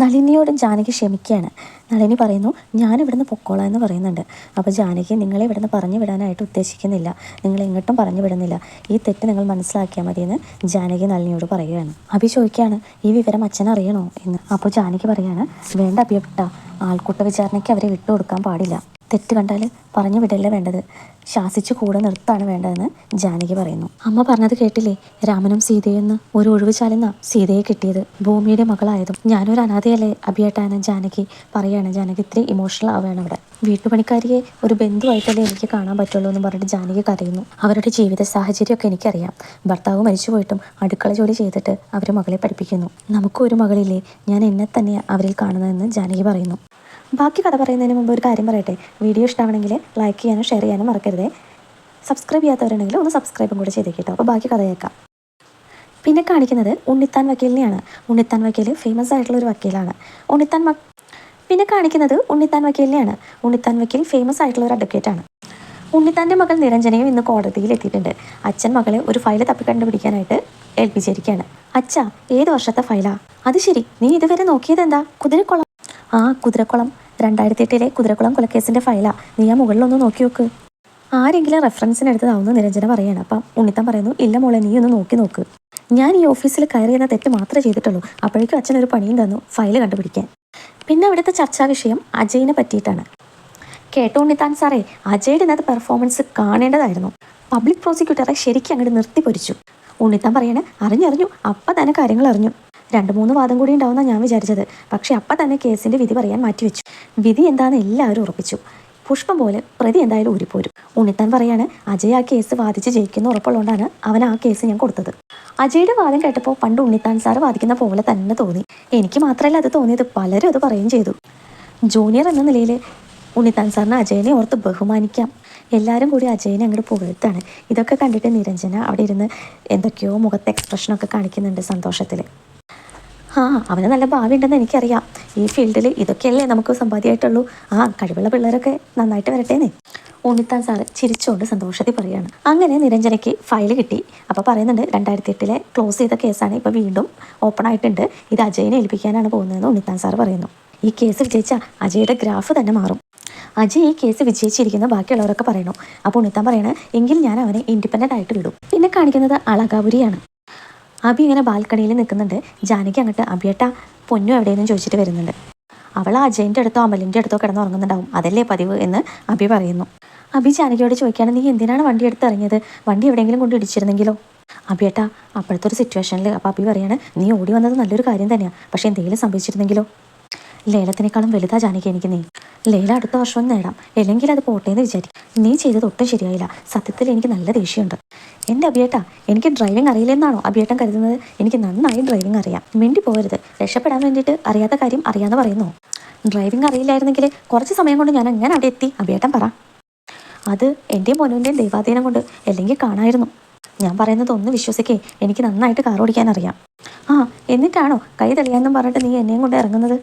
നളിനിയോട് ജാനകി ക്ഷമിക്കുകയാണ്. നളിനി പറയുന്നു ഞാൻ ഇവിടുന്ന് പൊക്കോളാം എന്ന് പറയുന്നുണ്ട്. അപ്പോൾ ജാനകി നിങ്ങളെ ഇവിടുന്ന് പറഞ്ഞു വിടാനായിട്ട് ഉദ്ദേശിക്കുന്നില്ല. നിങ്ങൾ എങ്ങോട്ടും പറഞ്ഞു വിടുന്നില്ല. ഈ തെറ്റ് നിങ്ങൾ മനസ്സിലാക്കിയാൽ മതിയെന്ന് ജാനകി നളിനിയോട് പറയുകയാണ്. അഭി ചോദിക്കുകയാണ് ഈ വിവരം അച്ഛൻ അറിയണോ? എന്ന്. അപ്പോൾ ജാനകി പറയാണ് വേണ്ട അഭിയപ്പെട്ട ആൾക്കൂട്ട വിചാരണയ്ക്ക് അവരെ വിട്ടുകൊടുക്കാൻ പാടില്ല. തെറ്റ് കണ്ടാൽ പറഞ്ഞു വിടല്ല വേണ്ടത്? ശാസിച്ച് കൂടെ നിർത്താണ് വേണ്ടതെന്ന് ജാനകി പറയുന്നു. അമ്മ പറഞ്ഞത് കേട്ടില്ലേ? രാമനും സീതയെന്ന് ഒരു ഒഴിവ് ചാലുന്ന സീതയെ കിട്ടിയത്. ഭൂമിയുടെ മകളായതും ഞാനൊരു അനാഥയല്ലേ? അഭിയേട്ടാന്ന് ജാനകി പറയാണ്. ജാനകി ഇത്രയും ഇമോഷണൽ ആവുകയാണ് അവിടെ വീട്ടുപണിക്കാരിയെ ഒരു ബന്ധുവായിട്ടല്ലേ എനിക്ക് കാണാൻ പറ്റുള്ളൂ എന്ന് പറഞ്ഞിട്ട് ജാനകി കരയുന്നു. അവരുടെ ജീവിത സാഹചര്യമൊക്കെ എനിക്കറിയാം. ഭർത്താവ് മരിച്ചു പോയിട്ടും അടുക്കള ജോലി ചെയ്തിട്ട് അവർ മകളെ പഠിപ്പിക്കുന്നു. നമുക്കൊരു മകളില്ലേ? ഞാൻ എന്നെ തന്നെ അവരിൽ കാണുന്നതെന്ന് ജാനകി പറയുന്നു. ബാക്കി കഥ പറയുന്നതിന് മുമ്പ് ഒരു കാര്യം പറയട്ടെ? വീഡിയോ ഇഷ്ടമാണെങ്കിൽ ലൈക്ക് ചെയ്യാനും ഷെയർ ചെയ്യാനും മറക്കരുത്. സബ്സ്ക്രൈബ് ചെയ്യാത്തവരുണ്ടെങ്കിൽ ഒന്ന് സബ്സ്ക്രൈബും കൂടെ ചെയ്തേക്കിട്ടോ അപ്പോൾ ബാക്കി കഥ കേൾക്കാം. പിന്നെ കാണിക്കുന്നത് ഉണ്ണിത്താൻ വക്കീലിനെയാണ്. ഉണ്ണിത്താൻ വക്കീൽ ഫേമസ് ആയിട്ടുള്ള ഒരു വക്കീലാണ്. ഉണ്ണിത്താൻ പിന്നെ കാണിക്കുന്നത് ഉണ്ണിത്താൻ വക്കീലിനെയാണ്. ഉണ്ണിത്താൻ വക്കീൽ ഫേമസ് ആയിട്ടുള്ള ഒരു അഡ്വക്കേറ്റാണ് ഉണ്ണിത്താന്റെ മകൾ നിരഞ്ജനയും ഇന്ന് കോടതിയിൽ എത്തിയിട്ടുണ്ട്. അച്ഛൻ മകളെ ഒരു ഫയൽ തപ്പി കണ്ടുപിടിക്കാനായിട്ട് ഏൽപ്പിച്ചിരിക്കുകയാണ്. അച്ഛ ഏത് വർഷത്തെ ഫയലാ അത് ശരി നീ ഇതുവരെ നോക്കിയത് എന്താ കുതിരക്കുളം ആ കുതിരക്കുളം രണ്ടായിരത്തി എട്ടിലെ കുതിരക്കുളം കൊലക്കേസിന്റെ ഫയലാ. നീ ആ മുകളിലൊന്ന് നോക്കി നോക്ക്. ആരെങ്കിലും റെഫറൻസിന് എടുത്തതാവുന്ന നിരഞ്ജന പറയാണ്. അപ്പം ഉണ്ണിത്തം പറയുന്നു ഇല്ല മോളെ നീ ഒന്ന് നോക്കി നോക്ക്. ഞാൻ ഈ ഓഫീസിൽ കയറി എന്ന തെറ്റ് മാത്രമേ ചെയ്തിട്ടുള്ളൂ. അപ്പോഴേക്കും അച്ഛൻ ഒരു പണിയും തന്നു ഫയൽ കണ്ടുപിടിക്കാൻ. പിന്നെ അവിടുത്തെ ചർച്ചാ വിഷയം അജയിനെ പറ്റിയിട്ടാണ്. കേട്ടോ ഉണ്ണിത്താൻ സാറേ അജയുടെ ഇന്നത്തെ പെർഫോമൻസ് കാണേണ്ടതായിരുന്നു. പബ്ലിക് പ്രോസിക്യൂട്ടറെ ശരിക്കും അങ്ങോട്ട് നിർത്തി പൊരിച്ചു ഉണ്ണിത്താൻ പറയണേ അറിഞ്ഞറിഞ്ഞു അപ്പം തന്നെ കാര്യങ്ങൾ അറിഞ്ഞു. രണ്ട് മൂന്ന് വാദം കൂടി ഉണ്ടാവുന്ന ഞാൻ വിചാരിച്ചത്. പക്ഷെ അപ്പം തന്നെ കേസിന്റെ വിധി പറയാൻ മാറ്റിവെച്ചു. വിധി എന്താണെന്ന് എല്ലാവരും ഉറപ്പിച്ചു. പുഷ്പം പോലെ പ്രതി എന്തായാലും ഊരിപ്പോരും. ഉണ്ണിത്താൻ പറയാണ് അജയ് ആ കേസ് വാദിച്ച് ജയിക്കുന്ന ഉറപ്പുള്ളതുകൊണ്ടാണ് അവൻ ആ കേസ് ഞാൻ കൊടുത്തത്. അജയുടെ വാദം കേട്ടപ്പോൾ പണ്ട് ഉണ്ണിത്താൻ സാർ വാദിക്കുന്ന പോലെ തന്നെ തോന്നി. എനിക്ക് മാത്രമല്ല അത് തോന്നിയത് പലരും അത് പറയുകയും ചെയ്തു. ജൂനിയർ എന്ന നിലയിൽ ഉണ്ണിത്താൻ സാറിന് അജയനെ ഓർത്ത് ബഹുമാനിക്കാം. എല്ലാവരും കൂടി അജയനെ അങ്ങോട്ട് പുകഴ്ത്താണ് ഇതൊക്കെ കണ്ടിട്ട് നിരഞ്ജന അവിടെ ഇരുന്ന് എന്തൊക്കെയോ മുഖത്തെ എക്സ്പ്രഷനൊക്കെ കാണിക്കുന്നുണ്ട് സന്തോഷത്തിൽ ആ അവന് നല്ല ഭാവി ഉണ്ടെന്ന് എനിക്കറിയാം. ഈ ഫീൽഡിൽ ഇതൊക്കെയല്ലേ നമുക്ക് സമ്പാദ്യമായിട്ടുള്ളൂ. ആ കഴിവുള്ള പിള്ളേരൊക്കെ നന്നായിട്ട് വരട്ടേന്നേ. ഉണ്ണിത്താൻ സാറ് ചിരിച്ചുകൊണ്ട് സന്തോഷത്തിൽ പറയാണ് അങ്ങനെ നിരഞ്ജനയ്ക്ക് ഫയൽ കിട്ടി. അപ്പോൾ പറയുന്നുണ്ട് രണ്ടായിരത്തി എട്ടിലെ ക്ലോസ് ചെയ്ത കേസാണ് ഇപ്പോൾ വീണ്ടും ഓപ്പൺ ആയിട്ടുണ്ട്. ഇത് അജയിനെ ഏൽപ്പിക്കാനാണ് പോകുന്നതെന്ന് ഉണ്ണിത്താൻ സാർ പറയുന്നു. ഈ കേസ് വിജയിച്ച അജയുടെ ഗ്രാഫ് തന്നെ മാറും. അജയ് ഈ കേസ് വിജയിച്ചിരിക്കുന്ന ബാക്കിയുള്ളവരൊക്കെ പറയണു അപ്പോൾ ഉണ്ണിത്താൻ പറയണേ എങ്കിൽ ഞാൻ അവനെ ഇൻഡിപെൻഡന്റ് ആയിട്ട് വിടും. പിന്നെ കാണിക്കുന്നത് അളകാപുരിയാണ്. അബി ഇങ്ങനെ ബാൽക്കണിയിൽ നിൽക്കുന്നുണ്ട്. ജാനകി അങ്ങോട്ട് അബിയേട്ട പൊന്നു എവിടെയെന്ന് ചോദിച്ചിട്ട് വരുന്നുണ്ട്. അവൾ അജയന്റെ അടുത്തോ അമലിന്റെ അടുത്തോ കിടന്നുറങ്ങുന്നുണ്ടാവും അതല്ലേ പതിവ് എന്ന് അബി പറയുന്നു. അബി ജാനകിയോട് ചോദിക്കുകയാണ് നീ എന്തിനാണ് വണ്ടി എടുത്ത് ഇറങ്ങിയത്? വണ്ടി എവിടെയെങ്കിലും കൊണ്ട് ഇടിച്ചിരുന്നെങ്കിലോ? അബിയേട്ടാ അപ്പോഴത്തെ ഒരു സിറ്റുവേഷനിൽ അപ്പോൾ അബി പറയാണ് നീ ഓടി വന്നത് നല്ലൊരു കാര്യം തന്നെയാണ് പക്ഷേ എന്തെങ്കിലും സംഭവിച്ചിരുന്നെങ്കിലോ? ലേലത്തിനേക്കാളും വലുതാ ജാനകി എനിക്ക് നീ. ലേല അടുത്ത വർഷം നേടാം. അല്ലെങ്കിൽ അത് പോട്ടെ എന്ന് വിചാരിക്കും. നീ ചെയ്തത് ഒട്ടും ശരിയായില്ല. സത്യത്തിൽ എനിക്ക് നല്ല ദേഷ്യമുണ്ട്. എന്റെ അഭിയേട്ടാ എനിക്ക് ഡ്രൈവിംഗ് അറിയില്ലെന്നാണോ അഭിയേട്ടൻ കരുതുന്നത്? എനിക്ക് നന്നായി ഡ്രൈവിംഗ് അറിയാം. മിണ്ടി പോകരുത്. രക്ഷപ്പെടാൻ വേണ്ടിയിട്ട് അറിയാത്ത കാര്യം അറിയാന്ന് പറയുന്നു. ഡ്രൈവിംഗ് അറിയില്ലായിരുന്നെങ്കിൽ കുറച്ച് സമയം കൊണ്ട് ഞാൻ അങ്ങനെ അവിടെ എത്തി? അഭിയേട്ടൻ പറ. അത് എന്റെയും മോനുവിന്റെയും ദൈവാധീനം കൊണ്ട് അല്ലെങ്കിൽ കാണായിരുന്നു. ഞാൻ പറയുന്നത് ഒന്ന് വിശ്വസിക്കേ. എനിക്ക് നന്നായിട്ട് കാർ ഓടിക്കാൻ അറിയാം. ആ എന്നിട്ടാണോ കൈ തെളിയാന്നും പറഞ്ഞിട്ട് നീ എന്നെയും കൊണ്ട് ഇറങ്ങുന്നത്?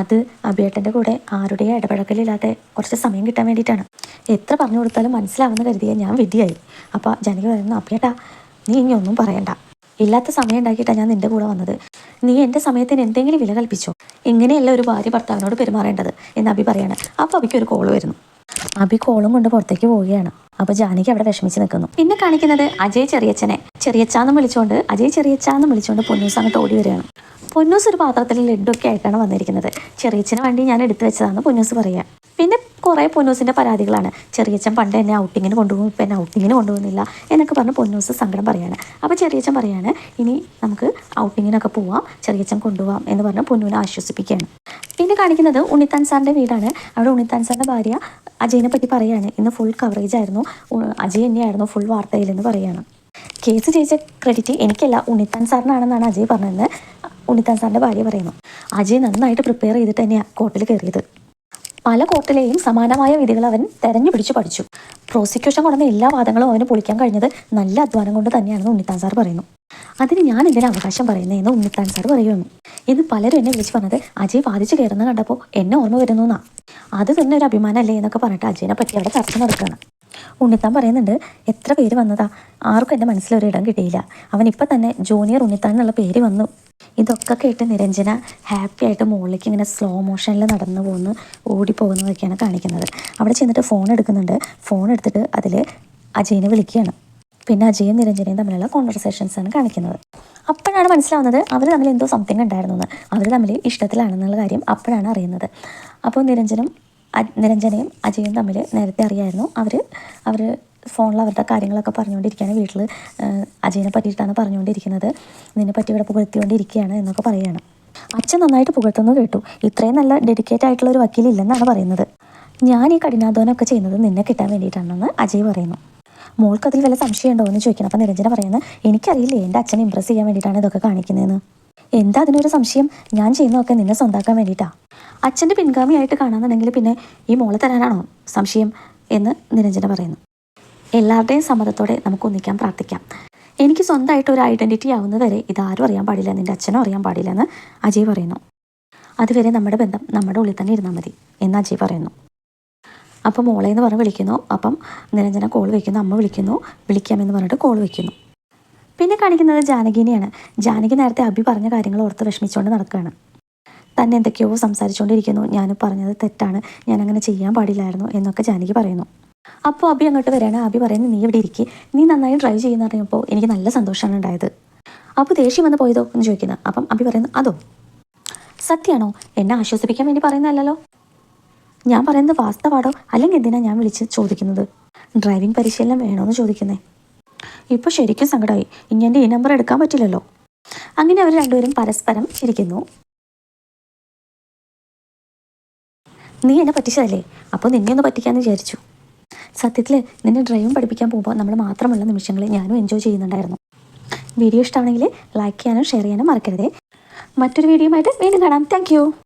അത് അഭിയേട്ടന്റെ കൂടെ ആരുടെയും ഇടപഴകലില്ലാതെ കുറച്ച് സമയം കിട്ടാൻ വേണ്ടിയിട്ടാണ്. എത്ര പറഞ്ഞു കൊടുത്താലും മനസ്സിലാവുന്ന കരുതിയാൽ ഞാൻ വിധിയായി അപ്പോൾ ജനകി പറയുന്നു അഭിയേട്ടാ നീ ഇനി ഒന്നും പറയണ്ട. ഇല്ലാത്ത സമയം ഉണ്ടാക്കിയിട്ടാണ് ഞാൻ നിന്റെ കൂടെ വന്നത്. നീ എന്റെ സമയത്തിന് എന്തെങ്കിലും വില കൽപ്പിച്ചോ? ഇങ്ങനെയല്ല ഒരു ഭാര്യ ഭർത്താവിനോട് പെരുമാറേണ്ടത്? എന്ന് അഭി പറയാണ്. അപ്പോൾ അഭിക്ക് ഒരു കോൾ വരുന്നു. അഭി കോളും കൊണ്ട് പുറത്തേക്ക് പോവുകയാണ്. അപ്പൊ ജാനകി അവിടെ വിഷമിച്ച് നിൽക്കുന്നു. പിന്നെ കാണിക്കുന്നത് അജയ് ചെറിയച്ചനെ ചെറിയച്ചാന്ന് വിളിച്ചുകൊണ്ട് അജയ് ചെറിയച്ചാന്ന് വിളിച്ചുകൊണ്ട് പൊന്നൂസ് അങ്ങോട്ട് ഓടി വരികയാണ്. പൊന്നൂസ് ഒരു പാത്രത്തിൽ ലഡ്ഡൊക്കെ ആയിട്ടാണ് വന്നിരിക്കുന്നത്. ചെറിയച്ചന് വണ്ടി ഞാൻ എടുത്തു വെച്ചതാന്ന് പൊന്നൂസ് പറയുക പിന്നെ കുറേ പൊന്നൂസിന്റെ പരാതികളാണ്. ചെറിയച്ചൻ പണ്ട് എന്നെ ഔട്ടിങ്ങിന് കൊണ്ടുപോകും ഇപ്പം എന്നെ ഔട്ടിങ്ങിന് കൊണ്ടുപോകുന്നില്ല എന്നൊക്കെ പറഞ്ഞ് പൊന്നൂസ് സങ്കടം പറയാണ്. അപ്പോൾ ചെറിയച്ചൻ പറയാണ് ഇനി നമുക്ക് ഔട്ടിങ്ങിനൊക്കെ പോവാം ചെറിയച്ചൻ കൊണ്ടുപോകാം എന്ന് പറഞ്ഞ് പൊന്നൂനെ ആശ്വസിപ്പിക്കുകയാണ്. പിന്നെ കാണിക്കുന്നത് ഉണ്ണിത്താൻ സാറിന്റെ വീടാണ്. അവിടെ ഉണ്ണിത്താൻ സാറിന്റെ ഭാര്യ അജയനെ പറ്റി പറയാണ് ഇന്ന് ഫുൾ കവറേജ് ആയിരുന്നു. അജയ് തന്നെയായിരുന്നു ഫുൾ വാർത്തയിലെന്ന് പറയാണ്. കേസ് ജയിച്ച ക്രെഡിറ്റ് എനിക്കല്ല ഉണ്ണിത്താൻ സാറിനാണെന്നാണ് അജയ് പറഞ്ഞത് ഉണ്ണിത്താൻ സാറിന്റെ ഭാര്യ പറയുന്നു. അജയ് നന്നായിട്ട് പ്രിപ്പയർ ചെയ്തിട്ട് തന്നെയാണ് കോർട്ടിൽ കയറിയത് പല കോർട്ടിലെയും സമാനമായ വിധികൾ അവൻ തെരഞ്ഞു പിടിച്ചു പഠിച്ചു. പ്രോസിക്യൂഷൻ കൊണ്ടുവന്ന എല്ലാ വാദങ്ങളും അവന് പൊളിക്കാൻ കഴിഞ്ഞത് നല്ല അധ്വാനം കൊണ്ട് തന്നെയാണെന്ന് ഉണ്ണിത്താൻ സാർ പറയുന്നു. അതിന് ഞാൻ എന്തിനാ അവകാശം പറയുന്നതെന്ന് ഉണ്ണിത്താൻ സാർ പറയുന്നു. ഇത് പലരും എന്നെ വിളിച്ച് പറഞ്ഞത് അജയ് വാദിച്ചു കയറുന്ന കണ്ടപ്പോൾ എന്നെ ഓർമ്മ വരുന്നു എന്നാ. അത് തന്നെ ഒരു അഭിമാനമല്ലേ എന്നൊക്കെ പറഞ്ഞിട്ട് അജയനെ പറ്റി അവിടെ ചർച്ച നടക്കുകയാണ്. ഉണ്ണിത്താൻ പറയുന്നുണ്ട് എത്ര പേര് വന്നതാ? ആർക്കും എന്റെ മനസ്സിലൊരു ഇടം കിട്ടിയില്ല. അവൻ ഇപ്പം തന്നെ ജൂനിയർ ഉണ്ണിത്താൻ എന്നുള്ള പേര് വന്നു. ഇതൊക്കെ കേട്ട് നിരഞ്ജന ഹാപ്പി ആയിട്ട് മുകളിലേക്ക് ഇങ്ങനെ സ്ലോ മോഷനിൽ നടന്നു പോകുന്നു ഓടി പോകുന്നതൊക്കെയാണ് കാണിക്കുന്നത്. അവിടെ ചെന്നിട്ട് ഫോൺ എടുക്കുന്നുണ്ട്. ഫോൺ എടുത്തിട്ട് അതിൽ അജയനെ വിളിക്കുകയാണ്. പിന്നെ അജയും നിരഞ്ജനയും തമ്മിലുള്ള കോൺവെർസേഷൻസ് ആണ് കാണിക്കുന്നത്. അപ്പോഴാണ് മനസ്സിലാവുന്നത് അവർ തമ്മിൽ എന്തോ സംതിങ് ഉണ്ടായിരുന്നു എന്ന് അവർ തമ്മിൽ ഇഷ്ടത്തിലാണെന്നുള്ള കാര്യം അപ്പോഴാണ് അറിയുന്നത്. അപ്പോൾ നിരഞ്ജനും നിരഞ്ജനയും അജയും തമ്മിൽ നേരത്തെ അറിയായിരുന്നു. അവർ അവർ ഫോണിൽ അവരുടെ കാര്യങ്ങളൊക്കെ പറഞ്ഞുകൊണ്ടിരിക്കുകയാണ്. വീട്ടിൽ അജയനെ പറ്റിയിട്ടാണ് പറഞ്ഞുകൊണ്ടിരിക്കുന്നത്. നിന്നെ പറ്റി ഇവിടെ പുകഴ്ത്തിക്കൊണ്ടിരിക്കുകയാണ് എന്നൊക്കെ പറയുകയാണ്. അച്ഛൻ നന്നായിട്ട് പുകഴ്ത്തുന്നു കേട്ടു. ഇത്രയും നല്ല ഡെഡിക്കേറ്റ് ആയിട്ടുള്ള ഒരു വക്കീലില്ലെന്നാണ് പറയുന്നത്. ഞാൻ ഈ കഠിനാധ്വാനമൊക്കെ ചെയ്യുന്നത് നിന്നെ കിട്ടാൻ വേണ്ടിയിട്ടാണെന്ന് അജയ് പറയുന്നു. മോൾക്ക് അതിൽ വല്ല സംശയമുണ്ടോ എന്ന് ചോദിക്കണം. അപ്പം നിരഞ്ജന പറയുന്നത് എനിക്കറിയില്ലേ എന്റെ അച്ഛനെ ഇമ്പ്രസ് ചെയ്യാൻ വേണ്ടിയിട്ടാണ് ഇതൊക്കെ കാണിക്കുന്നതെന്ന്? എന്താ അതിനൊരു സംശയം? ഞാൻ ചെയ്യുന്നതൊക്കെ നിന്നെ സ്വന്താക്കാൻ വേണ്ടിയിട്ടാ. അച്ഛന്റെ പിൻഗാമിയായിട്ട് കാണാമെന്നുണ്ടെങ്കിൽ പിന്നെ ഈ മോളെ തരാനാണോ? സംശയം എന്ന് നിരഞ്ജന പറയുന്നു. എല്ലാവരുടെയും സമ്മതത്തോടെ നമുക്ക് ഒന്നിക്കാൻ പ്രാർത്ഥിക്കാം. എനിക്ക് സ്വന്തമായിട്ട് ഒരു ഐഡന്റിറ്റി ആവുന്നതുവരെ ഇതാരും അറിയാൻ പാടില്ല. നിന്റെ അച്ഛനും അറിയാൻ പാടില്ല എന്ന് അജയ് പറയുന്നു. അതുവരെ നമ്മുടെ ബന്ധം നമ്മുടെ ഉള്ളിൽ തന്നെ ഇരുന്നാൽ മതി എന്ന് അജയ് പറയുന്നു. അപ്പം മോളെ എന്ന് പറഞ്ഞ് വിളിക്കുന്നു. അപ്പം നിരഞ്ജന കോൾ വയ്ക്കുന്നു അമ്മ വിളിക്കുന്നു. വിളിക്കാമെന്ന് പറഞ്ഞിട്ട് കോൾ വയ്ക്കുന്നു പിന്നെ കാണിക്കുന്നത് ജാനകിനെയാണ്. ജാനകി നേരത്തെ അഭി പറഞ്ഞ കാര്യങ്ങൾ ഓർത്ത് വിഷമിച്ചുകൊണ്ട് നടക്കുകയാണ്. തന്നെ എന്തൊക്കെയോ സംസാരിച്ചുകൊണ്ടിരിക്കുന്നു. ഞാൻ പറഞ്ഞത് തെറ്റാണ്. ഞാൻ അങ്ങനെ ചെയ്യാൻ പാടില്ലായിരുന്നു എന്നൊക്കെ ജാനകി പറയുന്നു. അപ്പോൾ അബി അങ്ങോട്ട് വരികയാണ്. അബി പറയുന്നത് നീ ഇവിടെ ഇരിക്കുക നീ നന്നായി ഡ്രൈവ് ചെയ്യുന്ന അറിയുമ്പോൾ എനിക്ക് നല്ല സന്തോഷമാണ് ഉണ്ടായത്. അപ്പോൾ ദേഷ്യം വന്ന് പോയതോ എന്ന് ചോദിക്കുന്നത് അപ്പം അബി പറയുന്നു അതോ? സത്യമാണോ എന്നെ ആശ്വസിപ്പിക്കാൻ വേണ്ടി പറയുന്നതല്ലോ ഞാൻ പറയുന്നത് വാസ്തവാടോ അല്ലെങ്കിൽ എന്തിനാണ് ഞാൻ വിളിച്ച് ചോദിക്കുന്നത്? ഡ്രൈവിംഗ് പരിശീലനം വേണോന്ന് ചോദിക്കുന്നേ. ഇപ്പൊ ശരിക്കും സങ്കടമായി ഇനി എന്റെ ഈ നമ്പർ എടുക്കാൻ പറ്റില്ലല്ലോ. അങ്ങനെ അവർ രണ്ടുപേരും പരസ്പരം ഇരിക്കുന്നു. നീ എന്നെ പറ്റിച്ചതല്ലേ? അപ്പോൾ നിന്നെ ഒന്ന് പറ്റിക്കാന്ന് വിചാരിച്ചു. സത്യത്തിൽ നിന്നെ ഡ്രൈവിംഗ് പഠിപ്പിക്കാൻ പോകുമ്പോൾ നമ്മൾ മാത്രമുള്ള നിമിഷങ്ങൾ ഞാനും എൻജോയ് ചെയ്യുന്നുണ്ടായിരുന്നു. വീഡിയോ ഇഷ്ടമാണെങ്കിൽ ലൈക്ക് ചെയ്യാനും ഷെയർ ചെയ്യാനും മറക്കരുതേ. മറ്റൊരു വീഡിയോ ആയിട്ട് വീണ്ടും കാണാം. താങ്ക്